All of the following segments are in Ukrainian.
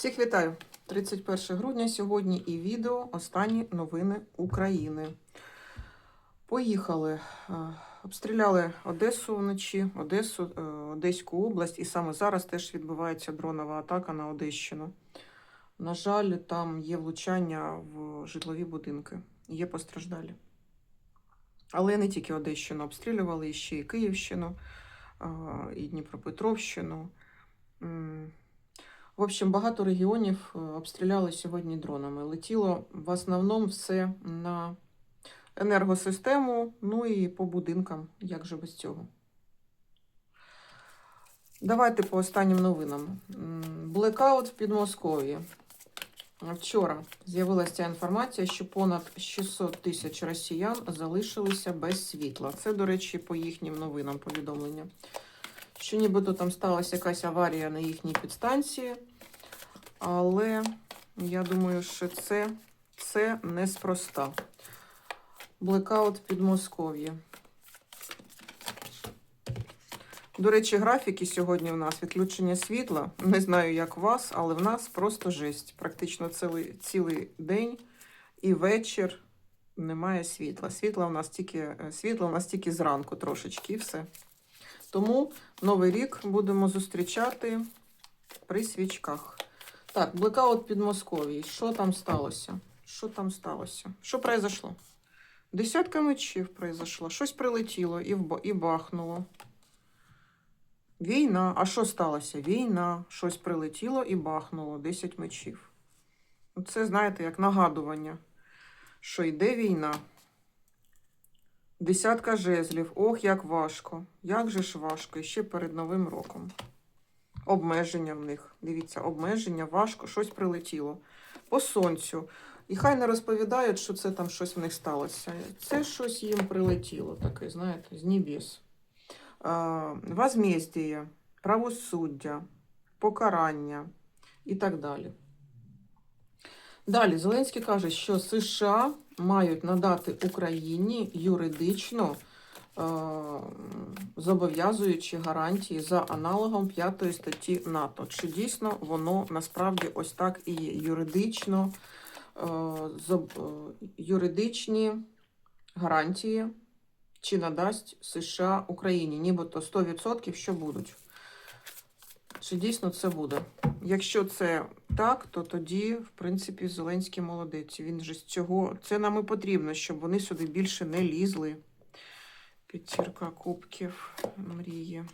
Всіх вітаю! 31 грудня сьогодні і відео Останні новини України. Поїхали. Е, Обстріляли Одесу вночі, Одесу, е, Одеську область, і саме зараз теж відбувається дронова атака на Одещину. На жаль, там є влучання в житлові будинки, є постраждалі. Але не тільки Одещину обстрілювали, ще і Київщину, е, і Дніпропетровщину. В общем, багато регіонів е, обстріляли сьогодні дронами. Летіло в основному все на енергосистему, ну і по будинкам, як же без цього. Давайте по останнім новинам. Блекаут в Підмосков'ї. Вчора з'явилася ця інформація, що понад 600 тисяч росіян залишилися без світла. Це, до речі, по їхнім новинам повідомлення. Що нібито там сталася якась аварія на їхній підстанції, але я думаю, що це, це неспроста. Блекаут в Підмосков'ї. До речі, графіки сьогодні в нас відключення світла. Не знаю, як у вас, але в нас просто жесть. Практично цілий, цілий день і вечір немає світла. Світла у нас тільки, світла у нас тільки зранку трошечки і все. Тому Новий рік будемо зустрічати при свічках. Так, блекаут Підмосков'ї. Що там сталося? Що там сталося? Що произошло? Десятка мечів произошло. Щось прилетіло і, вба- і бахнуло. Війна. А що сталося? Війна. Щось прилетіло і бахнуло. Десять мечів. Ну, Це, знаєте, як нагадування, що йде війна. Десятка жезлів. Ох, як важко. Як же ж важко. І ще перед Новим роком. Обмеження в них. Дивіться, обмеження, важко, щось прилетіло. По сонцю. І хай не розповідають, що це там щось в них сталося. Це щось їм прилетіло, таке, знаєте, з небес. Возмездіє, правосуддя, покарання і так далі. Далі Зеленський каже, що США мають надати Україні юридично зобов'язуючі гарантії за аналогом 5 статті НАТО. Чи дійсно воно насправді ось так і юридично, е, е, юридичні гарантії, чи надасть США Україні, нібито 100% що будуть. Чи дійсно це буде? Якщо це так, то тоді, в принципі, Зеленський молодець. Він же з цього. Це нам і потрібно, щоб вони сюди більше не лізли. П'ятірка кубків, мрії.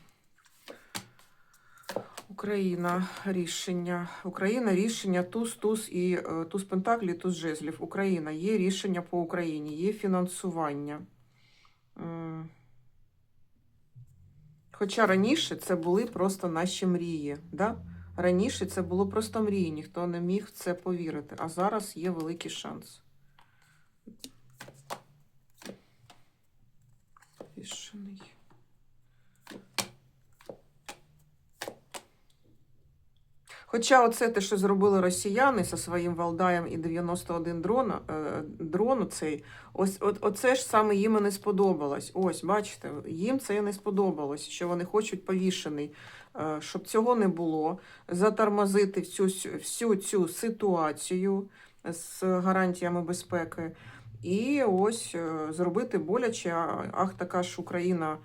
Україна рішення. Україна рішення туз, туз і е, туз пентаклі, туз жезлів. Україна є рішення по Україні, є фінансування. Хоча раніше це були просто наші мрії. Да? Раніше це було просто мрії, ніхто не міг в це повірити. А зараз є великий шанс. Рішений. Хоча оце те, що зробили росіяни зі своїм Валдаєм і 91 дрона, е, дрону цей, ось от, оце ж саме їм і не сподобалось. Ось, бачите, їм це і не сподобалось, що вони хочуть повішений, е, щоб цього не було, затормозити всю, всю цю ситуацію з гарантіями безпеки. І ось е, зробити боляче, ах, така ж Україна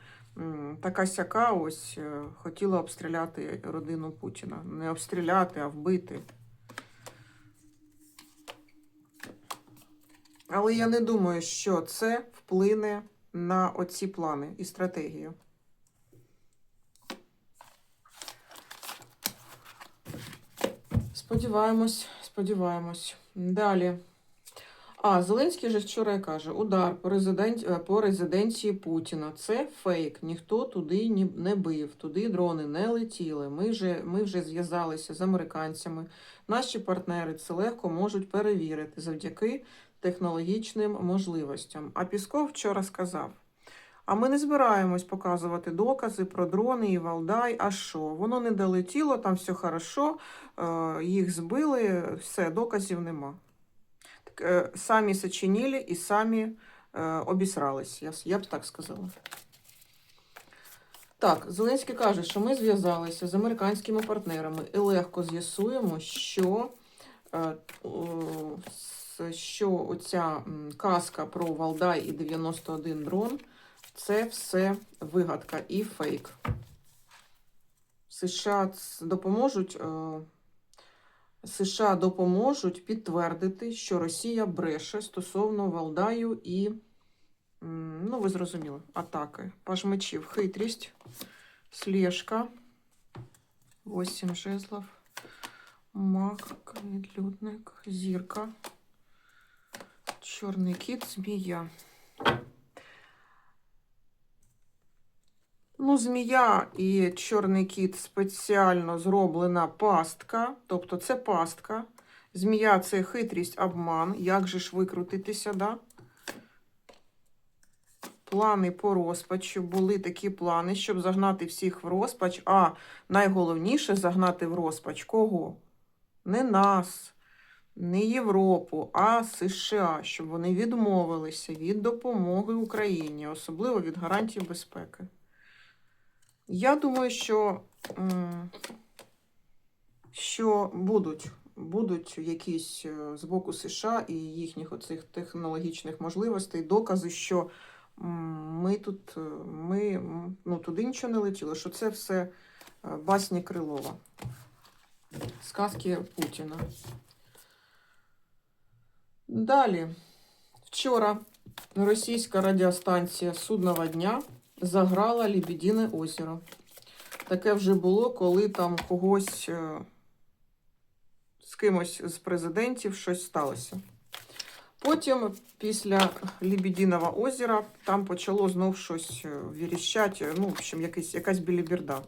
Така сяка ось е, хотіла обстріляти родину Путіна. Не обстріляти, а вбити. Але я не думаю, що це вплине на оці плани і стратегію. Сподіваємось, сподіваємось. Далі. А, Зеленський же вчора каже: удар по, резидент... е, по резиденції Путіна. Це фейк. Ніхто туди ні- не бив, туди дрони не летіли. Ми вже, ми вже зв'язалися з американцями. Наші партнери це легко можуть перевірити завдяки технологічним можливостям. А Пісков вчора сказав: а ми не збираємось показувати докази про дрони і Валдай. А що? Воно не долетіло, там все хорошо, е, їх збили, все, доказів нема. Е, самі сочинили і самі е, обісрались. Я, я б так сказала. Так, Зеленський каже, що ми зв'язалися з американськими партнерами і легко з'ясуємо, що, е, о, що оця казка про Валдай і 91 дрон це все вигадка і фейк. США допоможуть. США допоможуть підтвердити, що Росія бреше стосовно Валдаю і, ну, ви зрозуміли, атаки. Паж мечів, хитрість, слежка, 8 жезлов, маг, відлюдник, зірка, чорний кіт, змія. Ну, змія і чорний кіт спеціально зроблена пастка, тобто це пастка. Змія це хитрість, обман. Як же ж викрутитися, да? Плани по розпачу. Були такі плани, щоб загнати всіх в розпач. А найголовніше загнати в розпач кого? Не нас, не Європу, а США, щоб вони відмовилися від допомоги Україні, особливо від гарантій безпеки. Я думаю, що, що будуть, будуть якісь е, з боку США і їхніх оцих технологічних можливостей докази, що ми тут, е, ми ну, туди нічого не летіло, що це все е, басні Крилова. Сказки Путіна. Далі. Вчора російська радіостанція Судного дня заграла Лебедине озеро. Таке вже було, коли там когось е, з кимось з президентів щось сталося. Потім, після Лебединого озера, там почало знов щось е, віріщати, ну, в общем, якась, якась біліберда.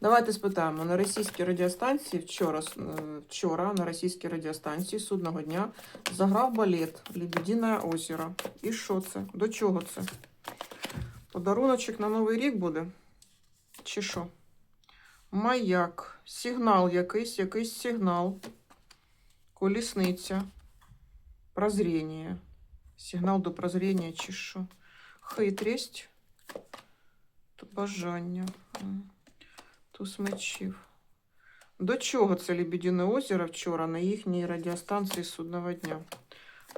Давайте спитаємо, на російській радіостанції вчора, е, вчора на російській радіостанції судного дня заграв балет Лебедине озеро. І що це? До чого це? Подаруночок на Новий рік буде? Чи що? Маяк. Сигнал якийсь, якийсь сигнал. Колісниця. Прозріння. Сигнал до прозріння чи що? Хитрість. Бажання. Туз мечів. До чого це Лебедине озеро вчора на їхній радіостанції судного дня?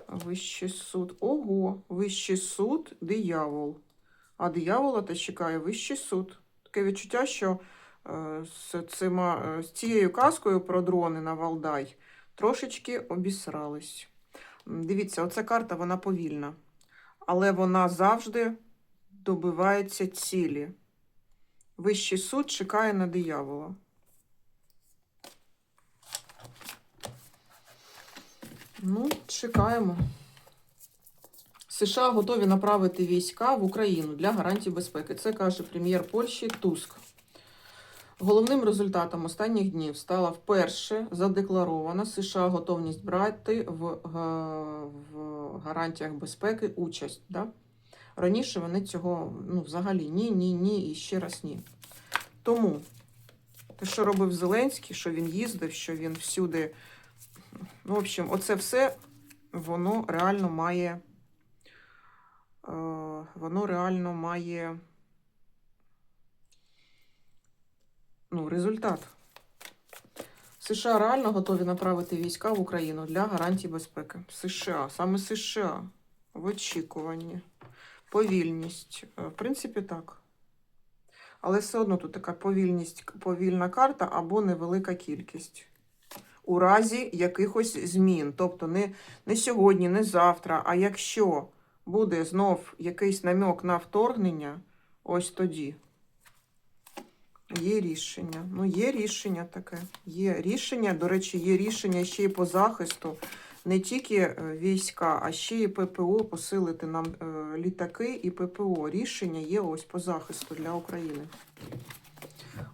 Вищий суд. Ого, вищий суд, диявол. А диявола та чекає вищий суд. Таке відчуття, що е, з, цима, е, з цією казкою про дрони на Валдай трошечки обісрались. Дивіться, оця карта вона повільна, але вона завжди добивається цілі. Вищий суд чекає на диявола. Ну, чекаємо. США готові направити війська в Україну для гарантій безпеки. Це каже прем'єр Польщі Туск. Головним результатом останніх днів стала вперше задекларована США готовність брати в, в гарантіях безпеки участь. Да? Раніше вони цього ну, взагалі ні, ні, ні і ще раз ні. Тому те, що робив Зеленський, що він їздив, що він всюди. Ну, в общем, оце все воно реально має. Е, Воно реально має ну, результат. США реально готові направити війська в Україну для гарантій безпеки. США, саме США в очікуванні. Повільність. Е, В принципі, так. Але все одно тут така повільність, повільна карта або невелика кількість. У разі якихось змін. Тобто не, не сьогодні, не завтра, а якщо буде знов якийсь намек на вторгнення, ось тоді. Є рішення. Ну, є рішення таке. Є рішення, до речі, є рішення ще й по захисту. Не тільки е, війська, а ще й ППО посилити нам е, літаки і ППО. Рішення є ось по захисту для України.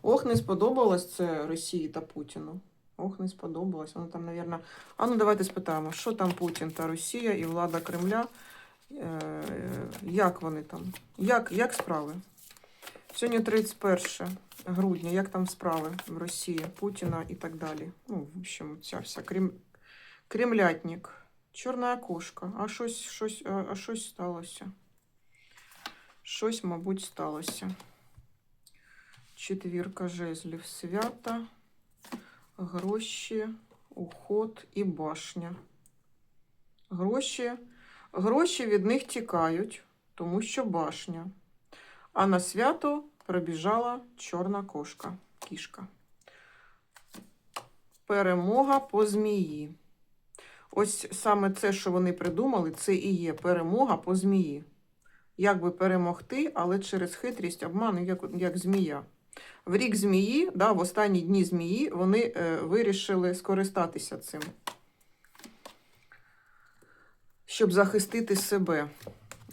Ох, не сподобалось це Росії та Путіну. Ох, не сподобалось. Воно там, мабуть... А ну давайте спитаємо, що там Путін та Росія і влада Кремля. Е, як вони там? Як, як справи? Сьогодні 31 грудня. Як там справи в Росії, Путіна і так далі. Ну, в общем, ця вся крем... кремлятник. Чорна кошка. А щось, щось, а, а щось сталося. Щось, мабуть, сталося. Четвірка жезлів. Свята, гроші, уход і башня. Гроші, гроші від них тікають, тому що башня. А на свято прибіжала чорна кошка, кішка. Перемога по змії. Ось саме це, що вони придумали, це і є перемога по змії. Як би перемогти, але через хитрість, обман, як, як змія. В рік змії, да, в останні дні змії, вони е, вирішили скористатися цим, щоб захистити себе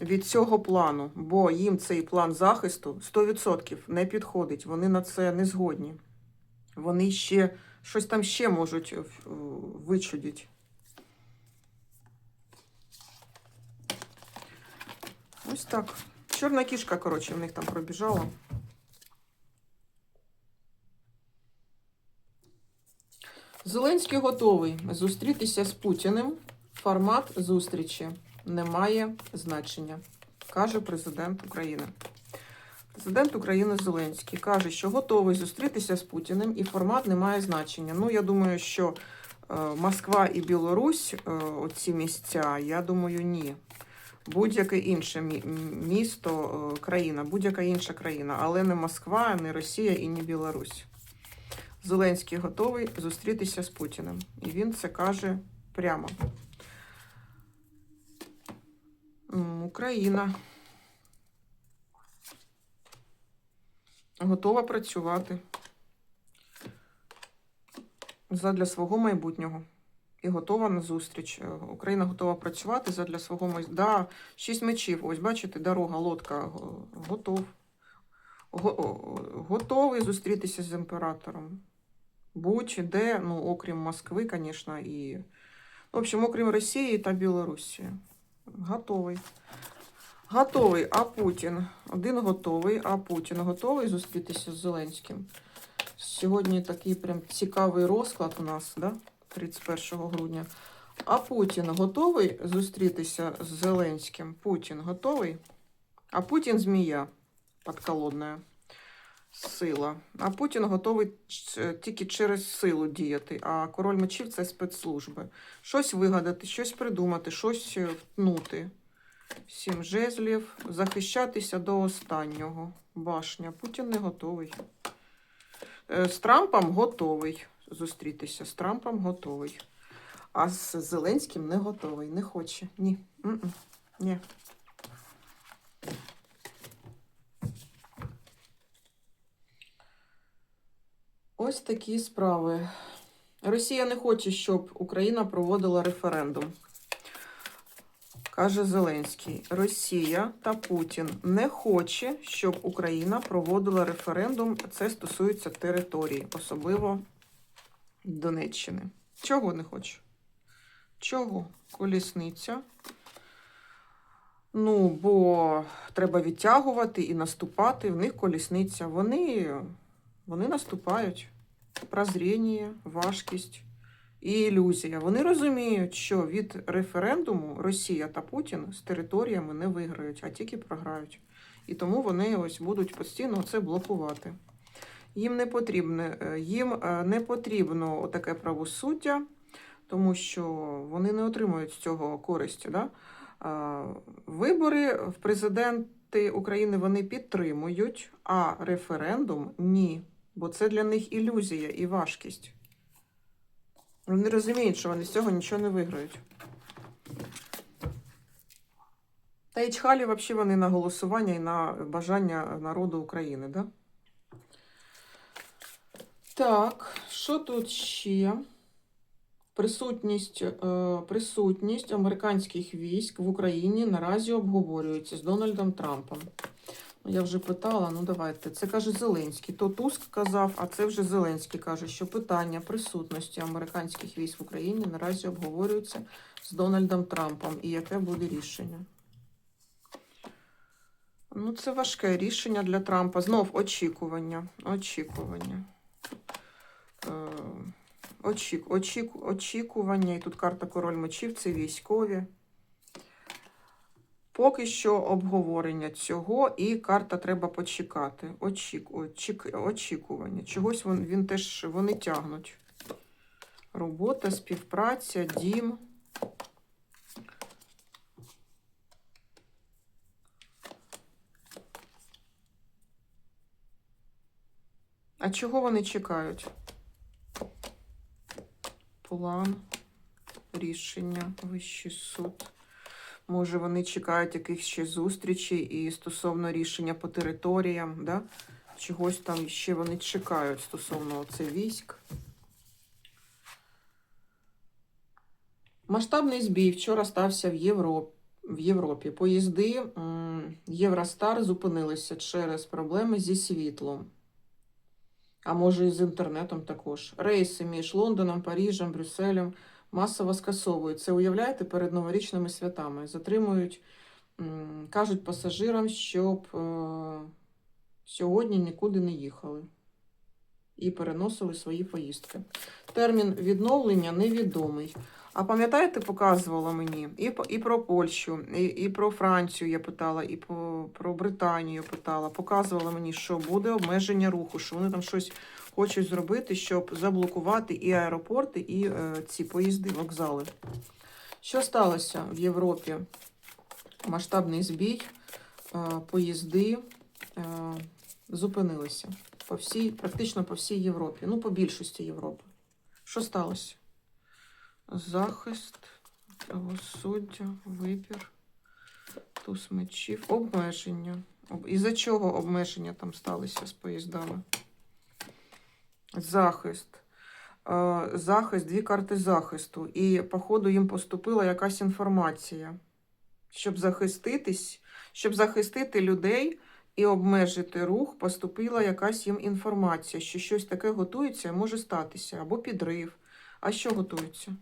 від цього плану, бо їм цей план захисту 100% не підходить. Вони на це не згодні. Вони ще щось там ще можуть е, вичудити. Ось так. Чорна кішка, коротше, в них там пробіжала. Зеленський готовий зустрітися з Путіним. Формат зустрічі не має значення, каже президент України. Президент України Зеленський каже, що готовий зустрітися з Путіним, і формат не має значення. Ну, я думаю, що е, Москва і Білорусь, е, оці місця, я думаю, ні. Будь-яке інше місто, е, країна, будь-яка інша країна, але не Москва, не Росія і не Білорусь. Зеленський готовий зустрітися з Путіним. І він це каже прямо. Україна готова працювати задля свого майбутнього. І готова на зустріч. Е, Україна готова працювати задля свого майбутнього. Да, шість мечів. Ось бачите, дорога, лодка. Готов. Го- Готовий зустрітися з імператором. Будь-де, ну, окрім Москви, звісно, і. В общем, окрім Росії та Білорусі. Готовий. Готовий, а Путін. Один готовий, а Путін готовий зустрітися з Зеленським. Сьогодні такий прям цікавий розклад у нас, да? 31 грудня. А Путін готовий зустрітися з Зеленським? Путін готовий? А Путін змія подколодна сила. А Путін готовий тільки через силу діяти. А король мечів це спецслужби. Щось вигадати, щось придумати, щось е, втнути. Сім жезлів, захищатися до останнього. Башня. Путін не готовий. Е, З Трампом готовий зустрітися. З Трампом готовий. А з Зеленським не готовий. Не хоче. Ні. Ні. Ось такі справи. Росія не хоче, щоб Україна проводила референдум. Каже Зеленський. Росія та Путін не хоче, щоб Україна проводила референдум. Це стосується території, особливо Донеччини. Чого не хоче? Чого? Колісниця. Ну, бо треба відтягувати і наступати. В них колісниця. Вони, вони наступають. Прозріння, важкість і ілюзія. Вони розуміють, що від референдуму Росія та Путін з територіями не виграють, а тільки програють. І тому вони ось будуть постійно це блокувати. Їм не потрібно, е, їм е, не потрібно таке правосуддя, тому що вони не отримують з цього користі. Да? Вибори в президенти України вони підтримують, а референдум ні. Бо це для них ілюзія і важкість. Вони розуміють, що вони з цього нічого не виграють. Та й чхалі взагалі вони на голосування і на бажання народу України, да? Так, що тут ще? Присутність, е, присутність американських військ в Україні наразі обговорюється з Дональдом Трампом. Я вже питала, ну давайте. Це каже Зеленський. То Туск казав, а це вже Зеленський каже, що питання присутності американських військ в Україні наразі обговорюються з Дональдом Трампом. І яке буде рішення? Ну, це важке рішення для Трампа. Знов очікування. Очікування. Е, очік, очік, очікування. І тут карта король мечів, це військові. Поки що обговорення цього, і карта треба почекати. Очік, очік, очікування. Чогось він, він теж вони тягнуть. Робота, співпраця, дім. А чого вони чекають? План, рішення, вищий суд. Може, вони чекають якихось ще зустрічей і стосовно рішення по територіям, да? Чогось там ще вони чекають стосовно це військ. Масштабний збій вчора стався в Європі. В Європі поїзди Євростар зупинилися через проблеми зі світлом. А може, і з інтернетом також. Рейси між Лондоном, Парижем, Брюсселем масово скасовують. Це уявляєте перед новорічними святами. Затримують, кажуть пасажирам, щоб е, сьогодні нікуди не їхали і переносили свої поїздки. Термін відновлення невідомий. А пам'ятаєте, показувала мені і, і про Польщу, і, і про Францію я питала, і по, про Британію питала. Показувала мені, що буде обмеження руху, що вони там щось хочуть зробити, щоб заблокувати і аеропорти, і е, ці поїзди, вокзали. Що сталося в Європі? Масштабний збій, е, поїзди е, зупинилися по всій, практично по всій Європі, ну, по більшості Європи. Що сталося? Захист, правосуддя, вибір, туз мечів, обмеження. Об- Із-за чого обмеження там сталися з поїздами? Захист. Е, Захист, дві карти захисту. І, походу, їм поступила якась інформація, щоб захиститись, щоб захистити людей і обмежити рух, поступила якась їм інформація, що щось таке готується може статися, або підрив. А що готується?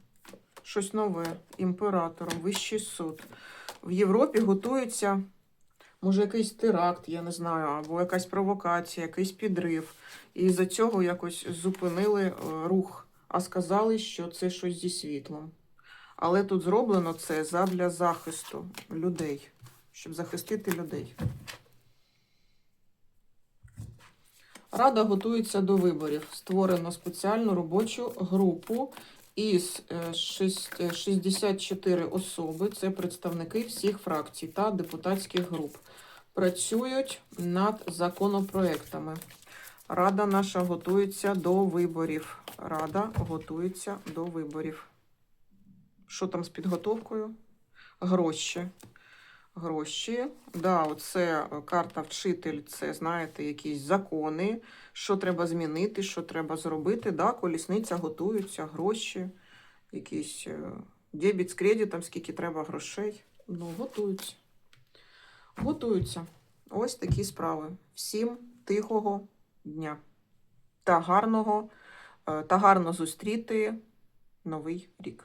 Щось нове, імператором, вищий суд. В Європі готується, може, якийсь теракт, я не знаю, або якась провокація, якийсь підрив. І з-за цього якось зупинили е, рух, а сказали, що це щось зі світлом. Але тут зроблено це задля захисту людей, щоб захистити людей. Рада готується до виборів. Створено спеціальну робочу групу із е, шість- е, 64 особи. Це представники всіх фракцій та депутатських груп. Працюють над законопроектами. Рада наша готується до виборів. Рада готується до виборів. Що там з підготовкою? Гроші. Гроші. Да, оце карта вчитель, це, знаєте, якісь закони, що треба змінити, що треба зробити. Да, колісниця готується, гроші, якісь е, дебіт з кредитом, скільки треба грошей. Ну, готуються. Готуються. Ось такі справи. Всім тихого дня. Та гарного, е, та гарно зустріти новий рік.